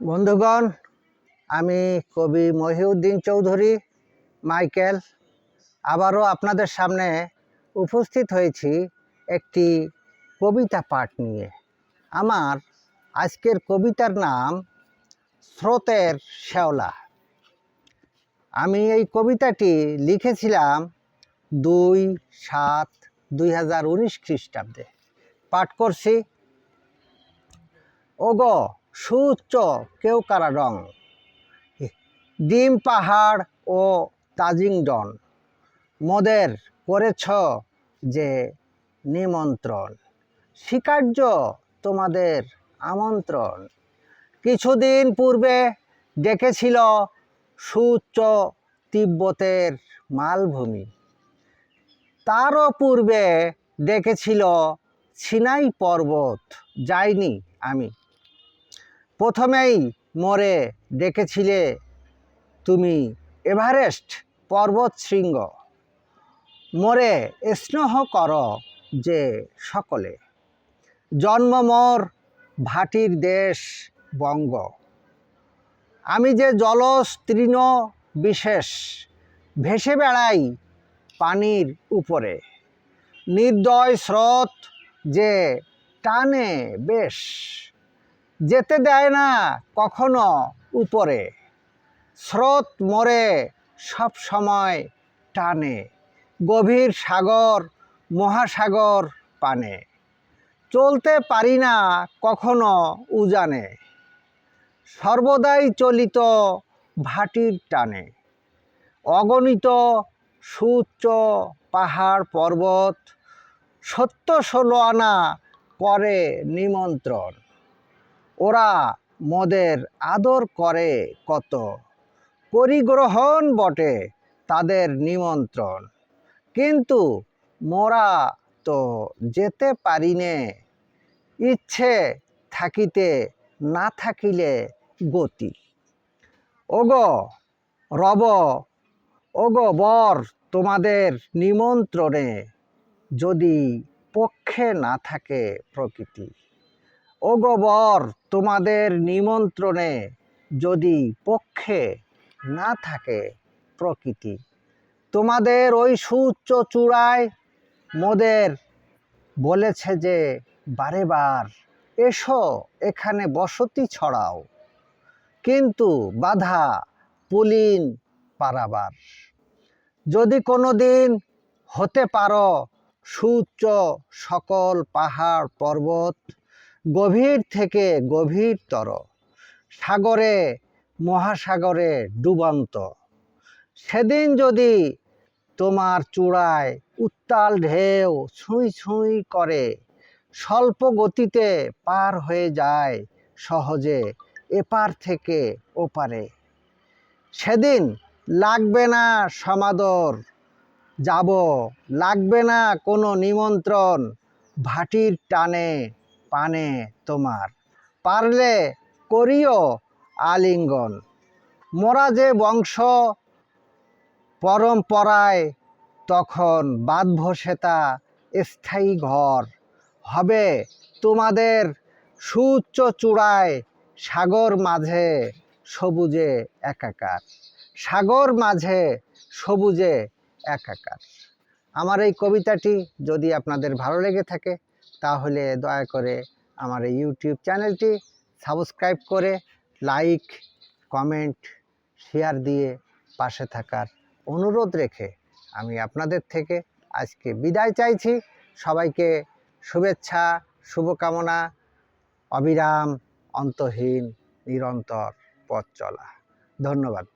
বন্ধুগণ, আমি কবি মহিউদ্দিন চৌধুরী, মাইকেল। আবারও আপনাদের সামনে উপস্থিত হয়েছি একটি কবিতা পাঠ নিয়ে। আমার আজকের কবিতার নাম স্রোতের শেওলা আমি এই কবিতাটি লিখেছিলাম দুই সাত দুই হাজার উনিশ খ্রিস্টাব্দে। পাঠ করছি, ওগো সুউচ্চ, কেউ কারা রং ডিম পাহাড় ও তাজিংডন মোদের করেছ যে নিমন্ত্রণ। স্বীকার্য তোমাদের আমন্ত্রণ। কিছুদিন পূর্বে ডেকেছিল সুউচ্চ তিব্বতের মালভূমি। তারও পূর্বে ডেকেছিল সিনাই পর্বত, যাইনি আমি। প্রথমেই মোরে ডেকেছিলে তুমি এভারেস্ট পর্বত শৃঙ্গ। মোরে স্নেহ কর যে সকলে। জন্ম মোর ভাটির দেশ বঙ্গ। আমি যে জলজ তৃণ বিশেষ ভেসে বেড়াই পানির উপরে। নির্দয় স্রোত যে টানে বেশ। যেতে দেয় না কখনো উপরে। স্রোত মরে সব সময় টানে। গভীর সাগর, মহাসাগর পানে। চলতে পারি না কখনো উজানে। সর্বদাই চলিত ভাটির টানে। অগণিত সুচ্চ পাহাড় পর্বত সত্য ষোলো আনা করে নিমন্ত্রণ। ওরা মোদের আদর করে কত? পরিগ্রহণ বটে তাদের নিমন্ত্রণ। কিন্তু মোরা তো যেতে পারিনে। ইচ্ছে থাকিতে না থাকিলে গতি। ওগো রব, ওগো বর তোমাদের নিমন্ত্রণে যদি পক্ষে না থাকে প্রকৃতি। ওগো বর, তোমাদের নিমন্ত্রণে যদি পক্ষে না থাকে প্রকৃতি, তোমাদের ওই সুউচ্চ চূড়ায় মোদের বলেছে যে, বারে বার এসো এখানে বসতি ছড়াও। কিন্তু বাধা পুলিন পারাবার। যদি কোনো দিন হতে পারো সুউচ্চ সকল পাহাড় পর্বত গভীর থেকে গভীরতর। সাগরে, মহাসাগরে ডুবন্ত। সেদিন যদি তোমার চূড়ায় উত্তাল ঢেউ ছুঁই ছুঁই করে, স্বল্প গতিতে পার হয়ে যায় সহজে এপার থেকে ওপারে। সেদিন লাগবে না সমাদর, যাব। লাগবে না কোনো নিমন্ত্রণ, ভাটির টানে পানে তোমার। পারলে করিও আলিঙ্গন। মোরা যে বংশ পরম্পরায়, তখন বাঁধব সেতা স্থায়ী ঘর। হবে তোমাদের সুউচ্চ চূড়ায় সাগর মাঝে সবুজে একাকার। সাগর মাঝে সবুজে একাকার। আমার এই কবিতাটি যদি আপনাদের ভালো লেগে থাকে তাহলে দয়া করে আমার ইউটিউব চ্যানেলটি সাবস্ক্রাইব করে লাইক কমেন্ট শেয়ার দিয়ে পাশে থাকার অনুরোধ রেখে আমি আপনাদের থেকে আজকে বিদায় চাইছি। সবাইকে শুভেচ্ছা, শুভকামনা, অবিরাম, অন্তহীন, নিরন্তর পথ চলা। ধন্যবাদ।